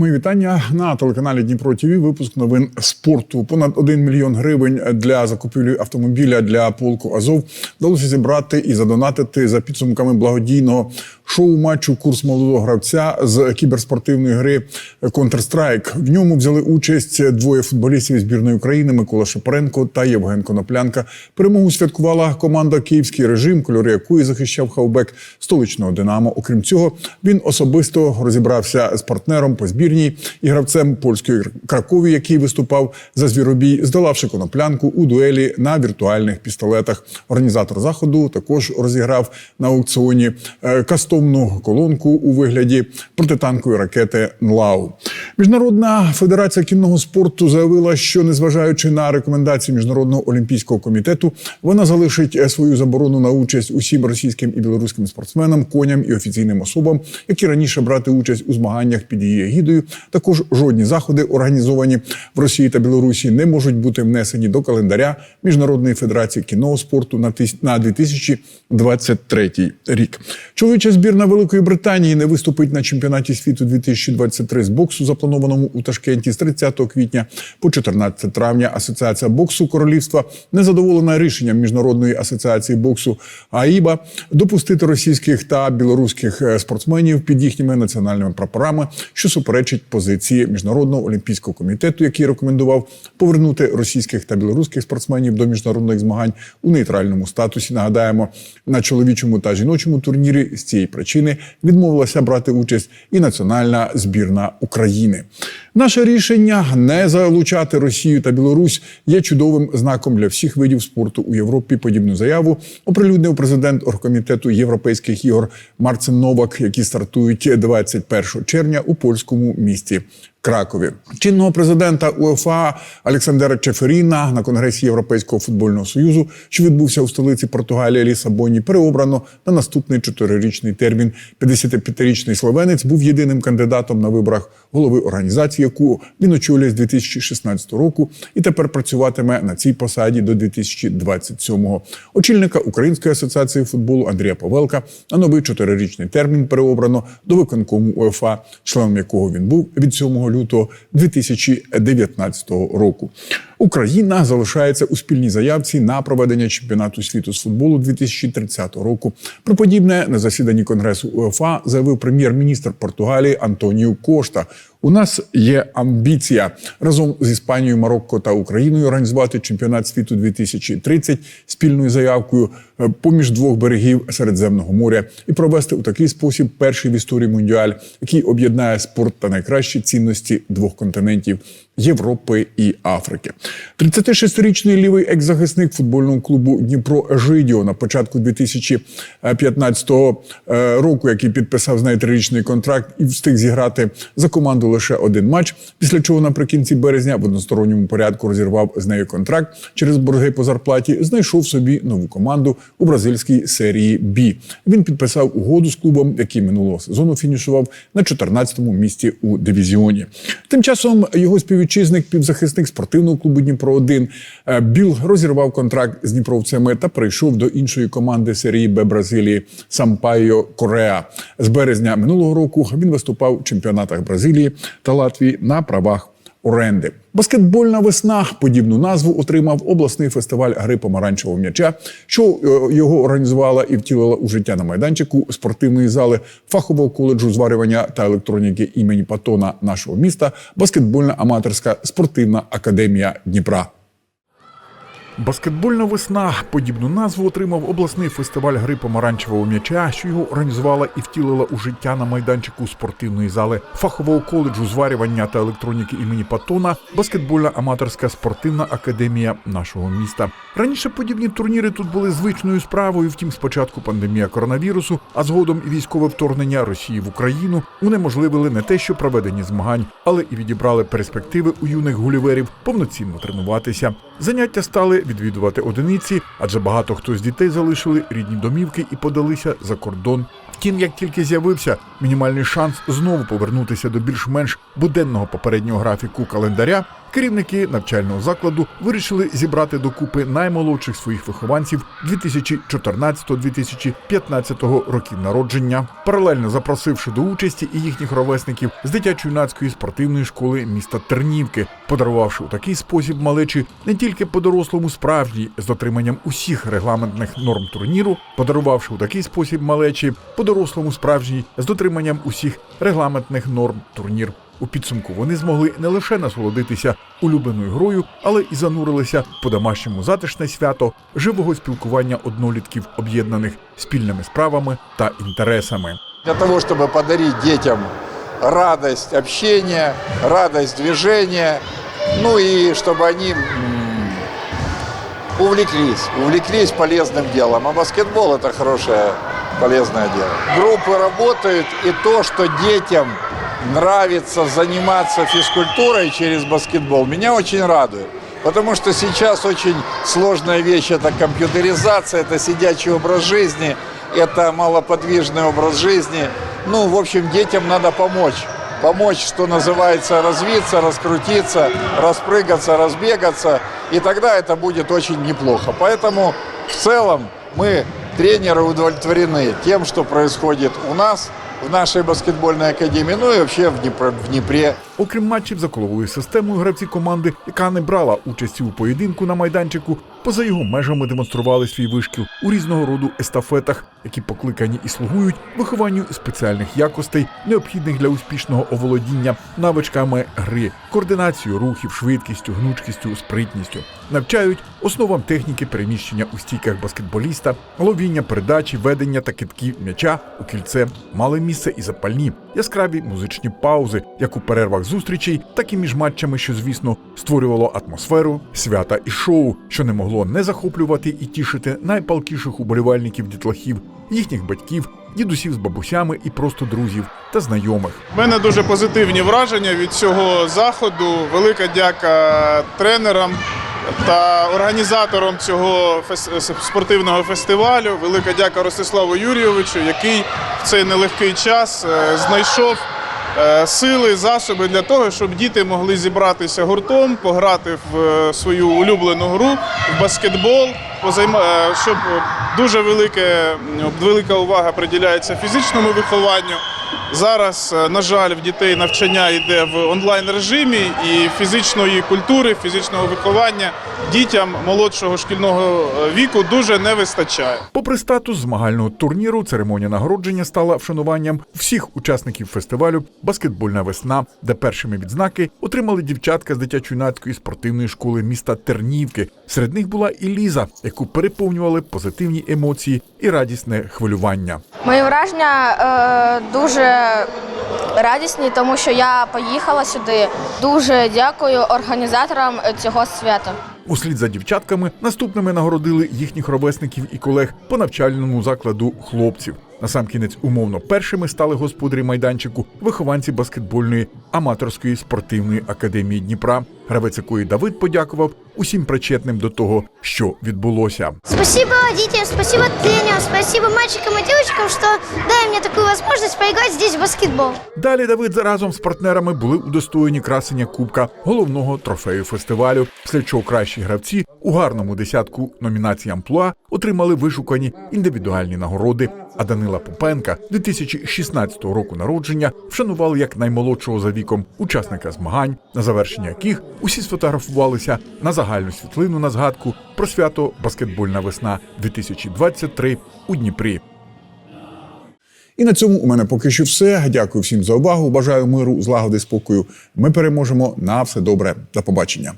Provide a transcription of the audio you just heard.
Мої вітання на телеканалі Дніпро Тіві. Випуск новин спорту. Понад 1 мільйон гривень для закупівлі автомобіля для полку Азов вдалося зібрати і задонатити за підсумками благодійного шоу матчу курс молодого гравця з кіберспортивної гри Counter-Strike. В ньому взяли участь двоє футболістів збірної України Микола Шапаренко та Євген Коноплянка. Перемогу святкувала команда Київський режим, кольори якої захищав хавбек столичного Динамо. Окрім цього, він особисто розібрався з партнером по збірній і гравцем польської Кракові, який виступав за звіробій, здолавши коноплянку у дуелі на віртуальних пістолетах. Організатор заходу також розіграв на аукціоні е, кастомну колонку у вигляді протитанкової ракети НЛАУ. Міжнародна федерація кінного спорту заявила, що незважаючи на рекомендації міжнародного олімпійського комітету, вона залишить е, свою заборону на участь усім російським і білоруським спортсменам, коням і офіційним особам, які раніше брати участь у змаганнях під її егідою. Також жодні заходи, організовані в Росії та Білорусі, не можуть бути внесені до календаря Міжнародної федерації кінного спорту на тис- на 2023 рік. Чоловіча збірна Великої Британії не виступить на чемпіонаті світу 2023 з боксу, запланованому у Ташкенті з 30 квітня по 14 травня. Асоціація боксу королівства не задоволена рішенням міжнародної асоціації боксу АІБА допустити російських та білоруських е, спортсменів під їхніми національними прапорами, що суперечить позиції міжнародного олімпійського комітету, який рекомендував повернути російських та білоруських спортсменів до міжнародних змагань у нейтральному статусі. Нагадаємо, на чоловічому та жіночому турнірі з цієї причини відмовилася брати участь і національна збірна України. Наше рішення не залучати Росію та Білорусь є чудовим знаком для всіх видів спорту у Європі. Подібну заяву оприлюднив президент оргкомітету європейських ігор Марцин Новак, які стартують 21 червня у польському місті. Кракові чинного президента УЄФА Олександра Чеферіна на конгресі Європейського футбольного союзу, що відбувся у столиці Португалії Лісабоні, переобрано на наступний чотирирічний термін. 55-річний словенець був єдиним кандидатом на виборах голови організації, яку він очолює з 2016 року, і тепер працюватиме на цій посаді до 2027-го. Очільника Української асоціації футболу Андрія Павелка на новий чотирирічний термін переобрано до виконкому УЄФА, членом якого він був від 7 лютого 2019 року. Україна залишається у спільній заявці на проведення чемпіонату світу з футболу 2030 року. Про подібне на засіданні конгресу УЄФА заявив прем'єр-міністр Португалії Антоніо Кошта. У нас є амбіція разом з Іспанією, Марокко та Україною організувати чемпіонат світу 2030 спільною заявкою е, поміж двох берегів Середземного моря і провести у такий спосіб перший в історії мундіаль, який об'єднає спорт та найкращі цінності двох континентів Європи і Африки. 36-річний лівий екс-захисник футбольного клубу Дніпро Жидіо на початку 2015 е, року, який підписав з нею трирічний контракт і встиг зіграти за команду лише один матч. Після чого наприкінці березня в односторонньому порядку розірвав з нею контракт через борги по зарплаті. Знайшов собі нову команду у бразильській серії Бі. Він підписав угоду з клубом, який минулого сезону фінішував на 14-му місці у дивізіоні. Тим часом його співвітчизник, півзахисник спортивного клубу Дніпро 1 Біл розірвав контракт з дніпровцями та прийшов до іншої команди серії Б Бразилії Сампайо Кореа. З березня минулого року він виступав у чемпіонатах Бразилії та Латвії на правах оренди. Баскетбольна весна подібну назву отримав обласний фестиваль гри помаранчевого м'яча, що е, його організувала і втілила у життя на майданчику спортивної зали фахового коледжу зварювання та електроніки імені Патона нашого міста, баскетбольна аматорська спортивна академія Дніпра. Баскетбольна весна подібну назву отримав обласний фестиваль гри помаранчевого м'яча, що його організувала і втілила у життя на майданчику спортивної зали фахового коледжу зварювання та електроніки імені Патона, баскетбольна аматорська спортивна академія нашого міста. Раніше подібні турніри тут були звичною справою. Втім, спочатку пандемія коронавірусу, а згодом і військове вторгнення Росії в Україну унеможливили не те, що проведення змагань, але і відібрали перспективи у юних гуліверів повноцінно тренуватися. Заняття стали відвідувати одиниці, адже багато хто з дітей залишили рідні домівки і подалися за кордон. Втім, як тільки з'явився мінімальний шанс знову повернутися до більш-менш буденного попереднього графіку календаря, Керівники навчального закладу вирішили зібрати докупи наймолодших своїх вихованців 2014-2015 років народження, паралельно запросивши до участі і їхніх ровесників з дитячо-юнацької спортивної школи міста Тернівки, подарувавши у такий спосіб малечі не тільки по дорослому справжній з дотриманням усіх регламентних норм турніру, подарувавши у такий спосіб малечі по дорослому справжній з дотриманням усіх регламентних норм турнір. У підсумку вони змогли не лише насолодитися улюбленою грою, але і занурилися по домашньому затишне свято живого спілкування однолітків, об'єднаних спільними справами та інтересами. Для того, чтобы подарить детям радость общения, радость движения, ну и чтобы они м, увлеклись, увлеклись полезным делом. А баскетбол это хорошее, полезное дело. Группы работают, и то, что детям Нравится заниматься физкультурой через баскетбол, меня очень радует. Потому что сейчас очень сложная вещь – это компьютеризация, это сидячий образ жизни, это малоподвижный образ жизни. Ну, в общем, детям надо помочь. Помочь, что называется, развиться, раскрутиться, распрыгаться, разбегаться. И тогда это будет очень неплохо. Поэтому в целом мы, тренеры, удовлетворены тем, что происходит у нас, в нашій баскетбольній академії, ну і взагалі в Дніпро, В Дніпрі. Окрім матчів за коловою системою, гравці команди, яка не брала участі у поєдинку на майданчику, поза його межами демонстрували свій вишкіл у різного роду естафетах, які покликані і слугують вихованню спеціальних якостей, необхідних для успішного оволодіння навичками гри, координацією рухів, швидкістю, гнучкістю, спритністю, навчають основам техніки переміщення у стійках баскетболіста, ловіння передачі, ведення та китків м'яча у кільце мали місце і запальні, яскраві музичні паузи, як у перервах зустрічей, так і між матчами, що, звісно, створювало атмосферу, свята і шоу, що не могло не захоплювати і тішити найпалкіших уболівальників дітлахів, їхніх батьків, дідусів з бабусями і просто друзів та знайомих. У мене дуже позитивні враження від цього заходу. Велика дяка тренерам та організаторам цього спортивного фестивалю. Велика дяка Ростиславу Юрійовичу, який в цей нелегкий час е, знайшов сили, засоби для того, щоб діти могли зібратися гуртом, пограти в е, свою улюблену гру в баскетбол, е, щоб е, дуже велике, велика увага приділяється фізичному вихованню. Зараз, е, на жаль, в дітей навчання йде в онлайн режимі і фізичної культури, фізичного виховання дітям молодшого шкільного е, віку дуже не вистачає. Попри статус змагального турніру, церемонія нагородження стала вшануванням всіх учасників фестивалю Баскетбольна весна, де першими відзнаки отримали дівчатка з дитячо-юнацької спортивної школи міста Тернівки. Серед них була і Ліза, яку переповнювали позитивні емоції і радісне хвилювання. Мої враження е, дуже радісні, тому що я поїхала сюди. Дуже дякую організаторам цього свята. Услід за дівчатками наступними нагородили їхніх ровесників і колег по навчальному закладу хлопців. Насамкінець умовно першими стали господарі майданчику, вихованці баскетбольної аматорської спортивної академії Дніпра, гравець якої Давид подякував усім причетним до того, що відбулося. Спасибо детям, спасибо тренерам, спасибо мальчикам и девочкам, что дали мне такую возможность поиграть здесь в баскетбол. Далі Давид разом з партнерами були удостоєні красення кубка головного трофею фестивалю. Після чого кращі гравці у гарному десятку номінацій амплуа отримали вишукані індивідуальні нагороди. А Данила Попенка 2016 року народження вшанували як наймолодшого за віком учасника змагань, на завершення яких усі сфотографувалися на загальну світлину на згадку про свято Баскетбольна весна 2023 у Дніпрі. І на цьому у мене поки що все. Дякую всім за увагу. Бажаю миру, злагоди, спокою. Ми переможемо на все добре. До побачення.